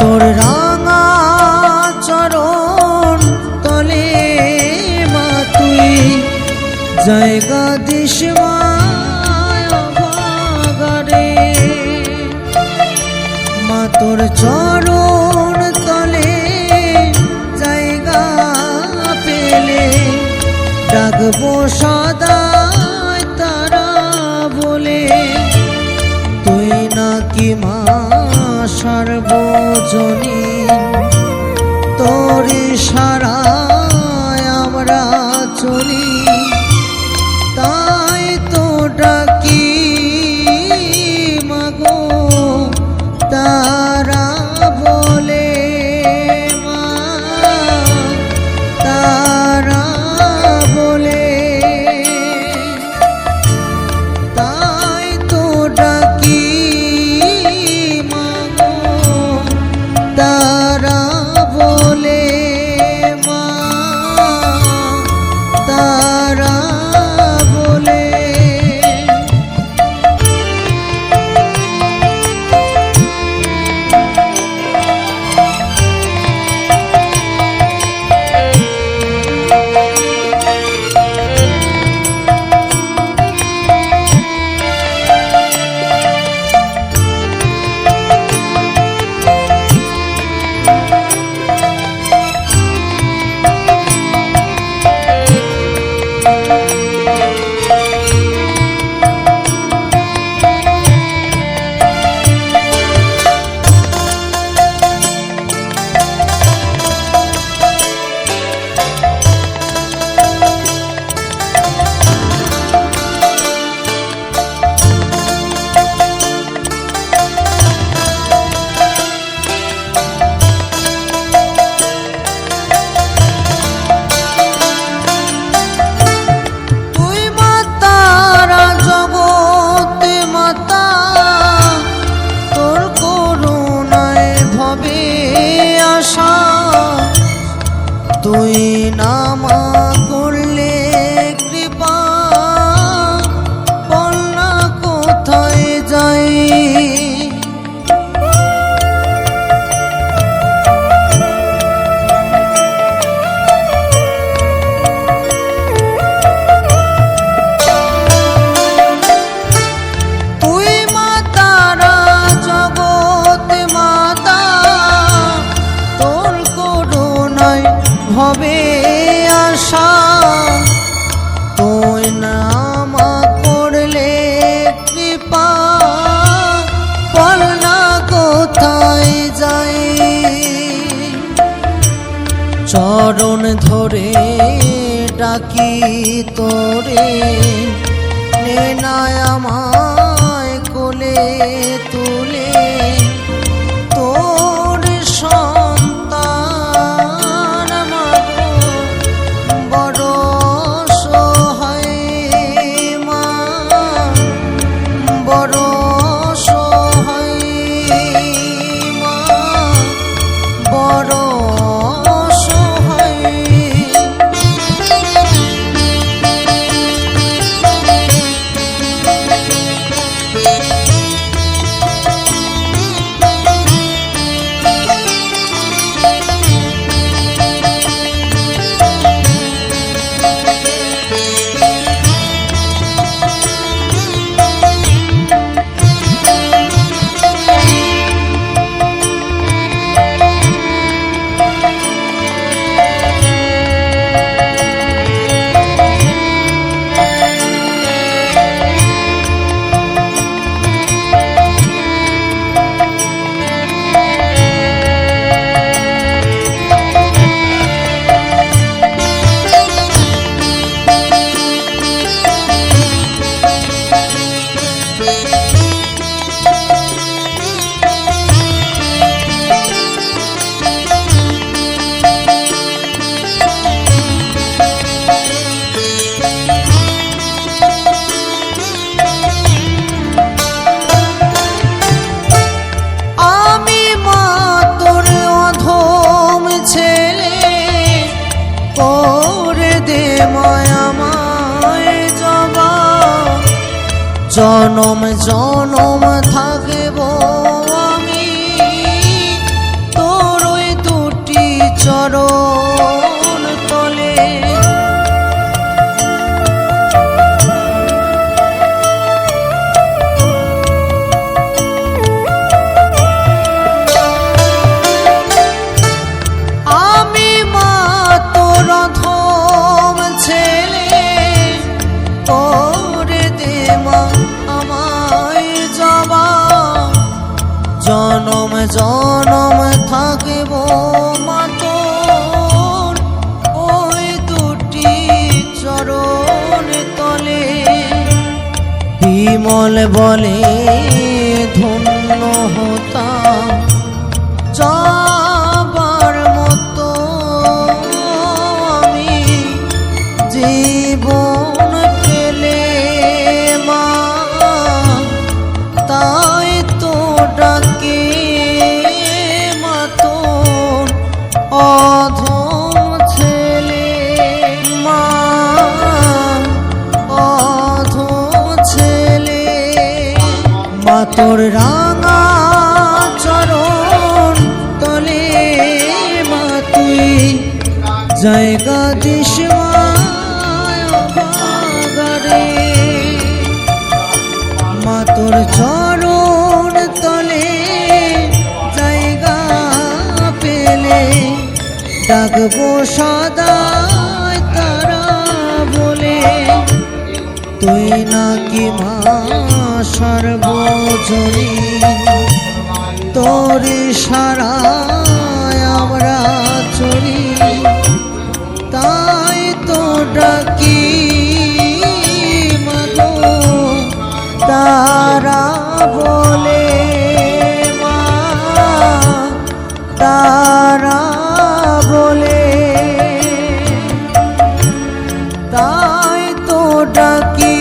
তোর রাঙা চরণ তলে মা, তুই জায়গা দিস মায়াভাগারে মা, তোর চরণ তলে জায়গা পেলে ডাকবো সদা নামা করলে কৃপা বলনা কোথায় যাই তুই আশা তুই নামা করলে কৃপা। বল না কোথায় যাই। চরণ ধরে ডাকি তোরে। নে না আমায় কোলে তুলে। জনম জনম থাকে জনম থাকিব থাকব মা তোর ওই দুটি চরণ তলে। বিমল বলে ধন্য হতাম তোর রাঙা চরণ তলে মা তুই। জায়গা দিস মা তোর চরণ তলে জায়গা পেলে। ডাকবো সদা তুই নাকি মা সর্বজনী? তোর সারা আমরা চলি তাই তো ডাকি মানো তারা বলে মা, তারা বলে। তাই তো ডাকি